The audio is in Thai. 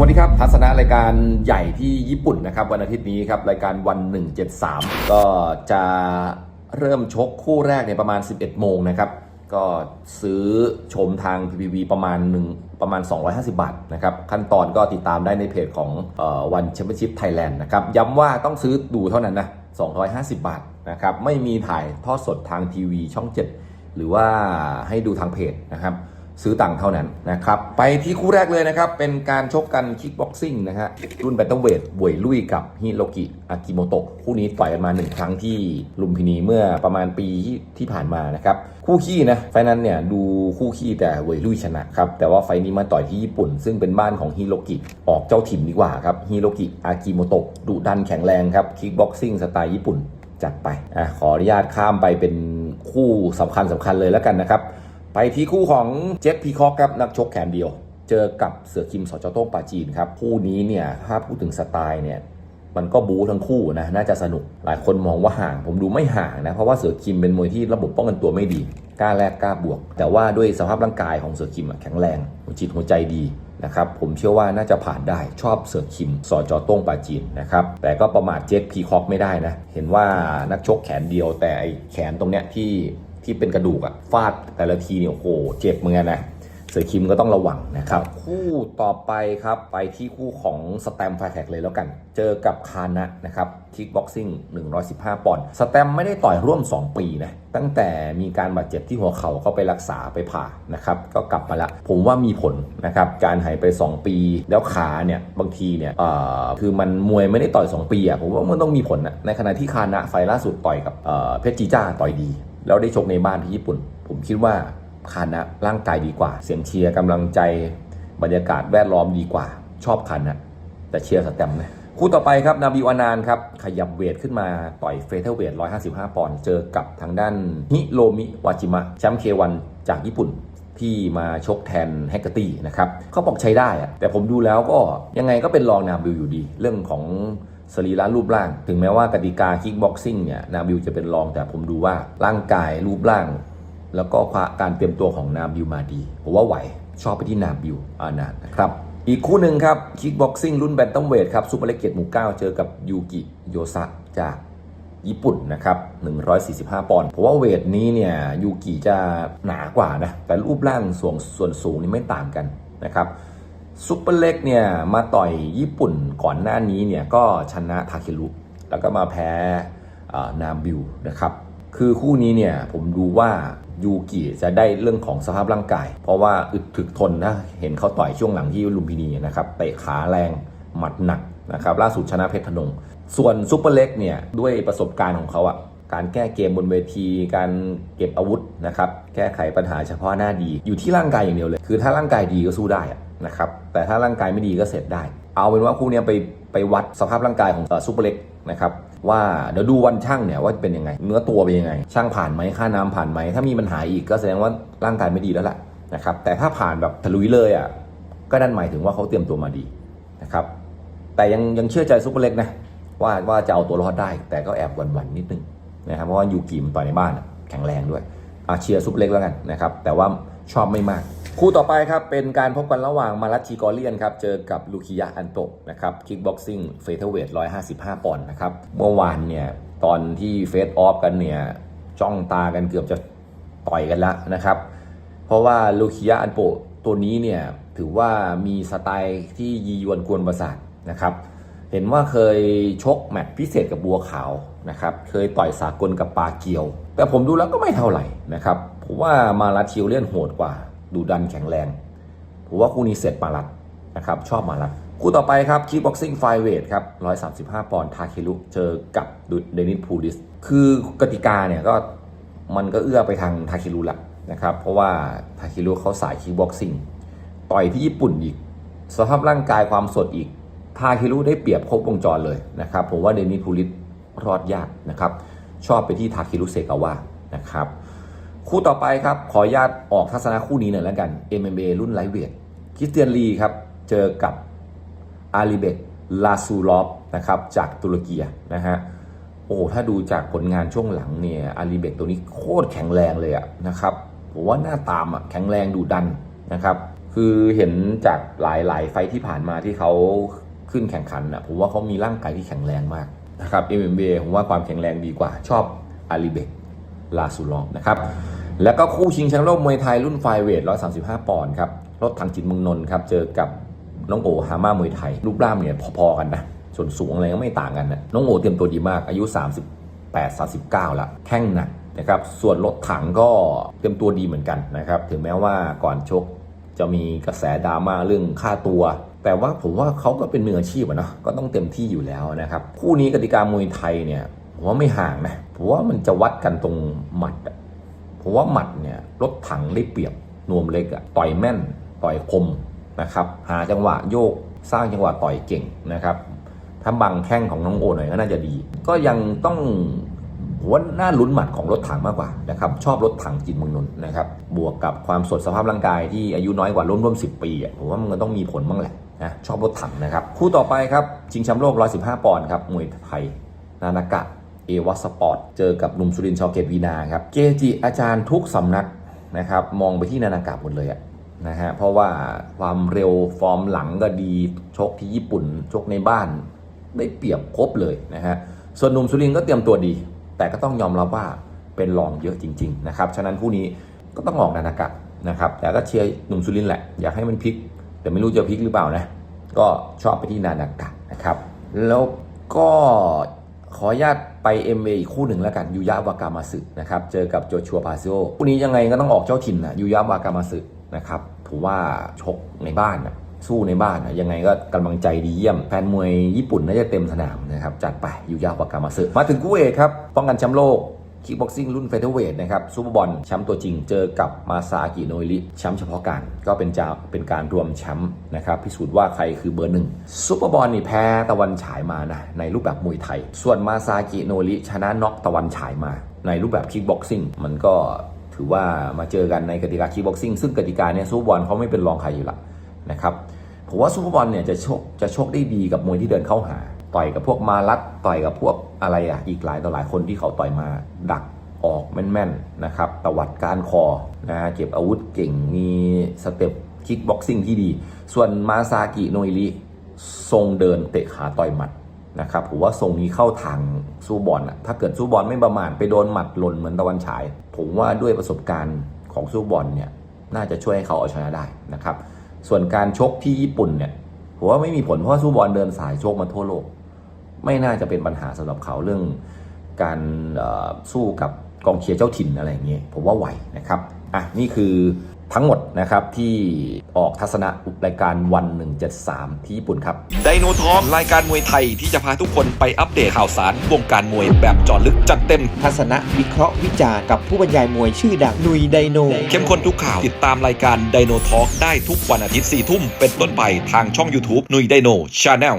วัสดีครับทัศนะรายการใหญ่ที่ญี่ปุ่นนะครับวันอาทิตย์นี้ครับรายการวัน 173 ก็จะเริ่มชกคู่แรกในยประมาณ 11 โมงนะครับก็ซื้อชมทาง PPV ประมาณหนึ่งประมาณ 250 บาทนะครับขั้นตอนก็ติดตามได้ในเพจของวันแชมเปี้ยนชิพไทยแลนด์นะครับย้ำว่าต้องซื้อดูเท่านั้นนะ 250 บาทนะครับไม่มีถ่ายทอดสดทางทีวีช่อง 7 หรือว่าให้ดูทางเพจนะครับ ซื้อตังค์เท่านั้นนะครับไปที่คู่แรกเลยนะครับ เป็นการชกกันคิกบ็อกซิ่งนะฮะรุ่นแบตเตอร์เวทบวยลุยกับฮิโรกิอากิโมโตะคู่นี้ต่อยกันมาหนึ่งครั้งที่ลุมพินีเมื่อประมาณปีที่ผ่านมานะครับ คู่ขี้นะไฟนั้นเนี่ยดูคู่ขี้แต่บวยลุยชนะครับ แต่ว่าไฟนี้มาต่อยที่ญี่ปุ่น ซึ่งเป็นบ้านของฮิโรกิออกเจ้าถิ่นดีกว่าครับฮิโรกิอากิโมโตะดุดันแข็งแรงครับคิกบ็อกซิ่งสไตล์ญี่ปุ่นจัดไปอะขออนุญาตข้ามไปเป็นคู่สำคัญสำคัญเลยแล้วกันนะครับ ไปที่คู่ของเจ็คพีคอกครับนักชกแขนเดียว เจอกับเสือคิมสจโต้งปาจีนครับคู่นี้เนี่ยถ้าพูดถึงสไตล์เนี่ยมันก็บู๊ทั้งคู่นะน่าจะสนุกหลายคนมองว่าห่าง ผมดูไม่ห่างนะ เพราะว่าเสือคิมเป็นมวยที่ระบบป้องกันตัวไม่ดีกล้าแลกกล้าบวก แต่ว่าด้วยสภาพร่างกายของเสือคิมแข็งแรงหัวจิตหัวใจดีนะครับผมเชื่อว่าน่าจะผ่านได้ชอบเสือคิมสจโต้งปาจีนนะครับแต่ก็ประมาทเจ็คพีคอกไม่ได้นะ เห็นว่านักชกแขนเดียวแต่ไอแขนตรงเนี้ยที่ ที่เป็นกระดูกอะฟาดแต่ละทีเนี่ยโอ้โหเจ็บเหมือนกันนะเสือคิมก็ต้องระวังนะครับ คู่ต่อไปครับไปที่คู่ของสแตมไฟแท็กเลยแล้วกัน เจอกับคานะนะครับคิกบ็อกซิ่ง 115 ปอนด์สแตมไม่ได้ต่อยร่วม 2 ปีนะตั้งแต่มีการบาดเจ็บที่หัวเข่าก็ไปรักษาไปผ่านะครับก็กลับมาละผมว่ามีผลนะครับการหายไป 2 ปีแล้วขาเนี่ยบางทีเนี่ยเอ่อคือมันมวยไม่ได้ต่อย 2 ปีอะผมว่ามันต้องมีผลนะในขณะที่คานะไฟล่าสุดต่อยกับเอ่อเพชรจีจ้าต่อยดี แล้วได้ชกในบ้านที่ญี่ปุ่น ผมคิดว่าคานะร่างกายดีกว่า เสียงเชียร์กำลังใจบรรยากาศแวดล้อมดีกว่า ชอบคานะแต่เชียร์สแตมป์นะคู่ต่อไปครับนาบิวานานครับขยับเวทขึ้นมาต่อยเฟเธอร์เวท 155 ปอนด์เจอกับทางด้านฮิโรมิวาจิมะแชมป์เควันจากญี่ปุ่นที่มาชกแทนแฮกเกอร์ตี้นะครับเขาบอกใช้ได้อะแต่ผมดูแล้วก็ยังไงก็เป็นรองนาบิวอยู่ดี เรื่องของ สรีระรูปร่าง ถึงแม้ว่ากติกาคิกบ็อกซิ่งเนี่ยนาบิวจะเป็นรองแต่ผมดูว่าร่างกายรูปร่าง แล้วก็การเตรียมตัวของนาบิวมาดีผมว่าไหวชอบไปที่นาบิวอานานะครับอีกคู่หนึ่งครับคิกบ็อกซิ่งรุ่นแบนตัมเวทครับซูเปอร์เลกเกตหมู่เก้าเจอกับยูกิโยซะจากญี่ปุ่นนะครับ 145 ปอนด์ผมว่าเวทนี้เนี่ยยูกิจะหนากว่านะ แต่รูปร่างส่วนส่วนสูงนี่ไม่ต่างกันนะครับ ซุปเปอร์เล็กเนี่ยมาต่อยญี่ปุ่นก่อนหน้านี้เนี่ยก็ชนะทาเคลุแล้วก็มาแพ้อ่านาบิวนะครับ คือคู่นี้เนี่ยผมดูว่ายูกิจะได้เรื่องของสภาพร่างกาย เพราะว่าอึดถึกทนนะเห็นเขาต่อยช่วงหลังที่ลุมพินีนะครับเตะขาแรงหมัดหนักนะครับล่าสุดชนะเพชรพนง ส่วนซูเปอร์เล็กเนี่ยด้วยประสบการณ์ของเขาอะการแก้เกมบนเวที การเก็บอาวุธนะครับแก้ไขปัญหาเฉพาะหน้าดีอยู่ที่ร่างกายอย่างเดียวเลย คือถ้าร่างกายดีก็สู้ได้อะ นะครับแต่ถ้าร่างกายไม่ดีก็เสร็จได้ เอาเป็นว่าคู่เนี้ยไปไปวัดสภาพร่างกายของซูเปอร์เล็กนะครับว่าเดี๋ยวดูวันช่างเนี่ยว่าเป็นยังไง เนื้อตัวเป็นยังไง ช่างผ่านไหมค่าน้ำผ่านไหมถ้ามีปัญหาอีกก็แสดงว่าร่างกายไม่ดีแล้วแหละนะครับแต่ถ้าผ่านแบบทะลุยเลยอะก็นั่นหมายถึงว่าเขาเตรียมตัวมาดีนะครับแต่ยังยังเชื่อใจซูเปอร์เล็กนะว่าว่าจะเอาตัวรอดได้ แต่ก็แอบหวั่นๆนิดนึงนะครับเพราะว่ายูกิมนต่อยในบ้านแข็งแรงด้วยอาเชียร์ซุปเล็กแล้วกันนะครับแต่ว่าชอบไม่มาก คู่ต่อไปครับเป็นการพบกันระหว่างมารัตชีกอเลียนครับเจอกับลูคิยะอันโตะนะครับคิกบ็อกซิ่งเฟเธอร์เวท155 ปอนด์นะครับเมื่อวานเนี่ยตอนที่เฟสออฟกันเนี่ยจ้องตากันเกือบจะต่อยกันแล้วนะครับ เพราะว่าลูคิยะอันโปะตัวนี้เนี่ยถือว่ามีสไตล์ที่ยียวนกวนประสาทนะครับเห็นว่าเคยชกแมตช์พิเศษกับบัวขาวนะครับ เคยต่อยสากลกับปาเกียว แต่ผมดูแล้วก็ไม่เท่าไหร่นะครับ ผมว่ามาลัดชิวเลียนโหดกว่า ดูดันแข็งแรง ผมว่าคู่นี้เสร็จมาลัดนะครับชอบมาลัด คู่ต่อไปครับคีบ็อกซิ่งไฟเวทครับ135 ปอนด์ทาเคลุเจอกับเดนิสพูลิส คือกติกาเนี่ยก็มันก็เอื้อไปทางทาเคลุละนะครับ เพราะว่าทาเคลุเขาสายคีบ็อกซิ่งต่อยที่ญี่ปุ่นอีก สภาพร่างกายความสดอีกทาคิรุได้เปรียบครบวงจรเลยนะครับผมว่าเดนิสพูลิสรอดยากนะครับชอบไปที่ทาคิรุเซกาวะนะครับ คู่ต่อไปครับ ขออนุญาตออกทัศนะคู่นี้หน่อยแล้วกัน MMA รุ่นไลท์เวทคริสเตียนลีครับ เจอกับอาลีเบกลาซูลอฟนะครับจากตุรกีนะฮะโอ้ถ้าดูจากผลงานช่วงหลังเนี่ยอาลีเบกตัวนี้โคตรแข็งแรงเลยอะนะครับผมว่าหน้าตามอะแข็งแรงดูดันนะครับ คือเห็นจากหลายๆ ไฟที่ผ่านมาที่เขาขึ้นแข่งขันนะผมว่าเขามีร่างกายที่แข็งแรงมากนะครับ MMA ผมว่าความแข็งแรงดีกว่าชอบอาลีเบกลาซูลองนะครับ แล้วก็คู่ชิงแชมป์โลกมวยไทยรุ่นไฟเวท 135 ปอนด์ครับ รถทางจิตมืองนนท์ครับ เจอกับน้องโอฮาม่ามวยไทย รูปร่างเนี่ยพอๆกันนะ ส่วนสูงอะไรก็ไม่ต่างกันนะ น้องโอเตรียมตัวดีมาก อายุ 38 39 ละ แข้งหนักนะครับ ส่วนรถถังก็เตรียมตัวดีเหมือนกันนะครับ ถึงแม้ว่าก่อนชกจะมีกระแสดราม่าเรื่องค่าตัว แต่ว่าผมว่าเขาก็เป็นมืออาชีพอะนะ ก็ต้องเต็มที่อยู่แล้วนะครับ คู่นี้กติกามวยไทยเนี่ยผมว่าไม่ห่างนะ ผมว่ามันจะวัดกันตรงหมัดอะ ผมว่าหมัดเนี่ยรถถังได้เปรียบนวมเล็กอะต่อยแม่นต่อยคมนะครับหาจังหวะโยกสร้างจังหวะต่อยเก่งนะครับถ้าบังแข้งของน้องโอหน่อยก็น่าจะดี ก็ยังต้องผมว่าน่าลุ้นหมัดของรถถังมากกว่านะครับชอบรถถังจิตเมืองนนท์นะครับบวกกับความสดสภาพร่างกายที่อายุน้อยกว่าร่วมร่วมสิปีอะผมว่ามันก็ต้องมีผลบ้างแหละนะชอบรถถังนะครับคู่ต่อไปครับชิงแชมป์โลก 115 ปอนด์ครับมวยไทยนานากะ เอวัสปอร์ตเจอกับหนุ่มสุรินทร์ชอเกตวีนาครับเกจิอาจารย์ทุกสำนักนะครับมองไปที่นานากะหมดเลยอะนะฮะเพราะว่าความเร็วฟอร์มหลังก็ดีชกที่ญี่ปุ่นชกในบ้านได้เปรียบครบเลยนะฮะส่วนหนุ่มสุรินก็เตรียมตัวดี แต่ก็ต้องยอมรับว่าเป็นรองเยอะจริงๆนะครับฉะนั้นคู่นี้ก็ต้องออกนานากะนะครับแต่ก็เชียร์หนุ่มสุรินแหละอยากให้มันพลิก แต่ไม่รู้จะพลิกหรือเปล่านะก็ชอบไปที่นานากะนะครับ แล้วก็ขออนุญาต MA อีกคู่หนึ่งแล้วกันยูยะวากามาสึนะครับเจอกับโจชัวปาซิโอคู่นี้ยังไงก็ต้องออกเจ้าถิ่นนะยูยะวากามาสึนะครับถือว่าชกในบ้านนะสู้ในบ้านนะยังไงก็กำลังใจดีเยี่ยม แฟนมวยญี่ปุ่นน่าจะเต็มสนามนะครับจัดไปยูยะวากามาสึมาถึงคู่เอกครับป้องกันแชมป์โลก คิกบ็อกซิ่งรุ่นเฟเธอร์เวทนะครับซูเปอร์บอลแชมป์ตัวจริงเจอกับมาซากิโนริแชมป์เฉพาะการก็เป็นจะเป็นการรวมแชมป์นะครับพิสูจน์ว่าใครคือเบอร์หนึ่งซูเปอร์บอลนี่แพ้ตะวันฉายมานะในรูปแบบมวยไทย ส่วนมาซากิโนริชนะน็อกตะวันฉายมา ในรูปแบบคิกบ็อกซิ่งมันก็ถือว่ามาเจอกันในกติกาคิกบ็อกซิ่งซึ่งกติกาเนี่ยซูเปอร์บอลเขาไม่เป็นรองใครอยู่ละนะครับผมว่าซูเปอร์บอลเนี่ยจะโชคจะโชคได้ดีกับมวยที่เดินเข้าหา ต่อยกับพวกมาลัดต่อยกับพวกอะไรอะอีกหลายต่อหลายคนที่เขาต่อยมาดักออกแม่นๆนะครับตวัดการคอนะฮะเก็บอาวุธเก่งมีสเต็ปคิกบ็อกซิ่งที่ดี ส่วนมาซากิโนอิริทรงเดินเตะขาต่อยหมัดนะครับผมว่าทรงนี้เข้าทางสู้บอลอะถ้าเกิดสู้บอลไม่ประมาทไปโดนหมัดหล่นเหมือนตะวันฉาย ผมว่าด้วยประสบการณ์ของสู้บอลเนี่ยน่าจะช่วยให้เขาเอาชนะได้นะครับ ส่วนการชกที่ญี่ปุ่นเนี่ยผมว่าไม่มีผลเพราะว่าสู้บอลเดินสายชกมาทั่วโลก ไม่น่าจะเป็นปัญหาสำหรับเขาเรื่องการเอ่อสู้กับกองเชียร์เจ้าถิ่นอะไรอย่างเงี้ยผมว่าไหวนะครับอะนี่คือทั้งหมดนะครับที่ออกทัศนะรายการวัน 173 ที่ญี่ปุ่นครับไดโนทอ l k รายการมวยไทยที่จะพาทุกคนไปอัปเดตข่าวสารวงการมวยแบบเจาะลึกจัดเต็ม ทัศนะวิเคราะห์วิจารณ์กับผู้บรรยายมวยชื่อดังนุยไดโน เข้มข้นทุกข่าวติดตามรายการไดโนทอ l k ได้ทุกวันอาทิตย์4ทุ่มเป็นต้นไปทางช่อง YouTube นุยไดโนชาแนล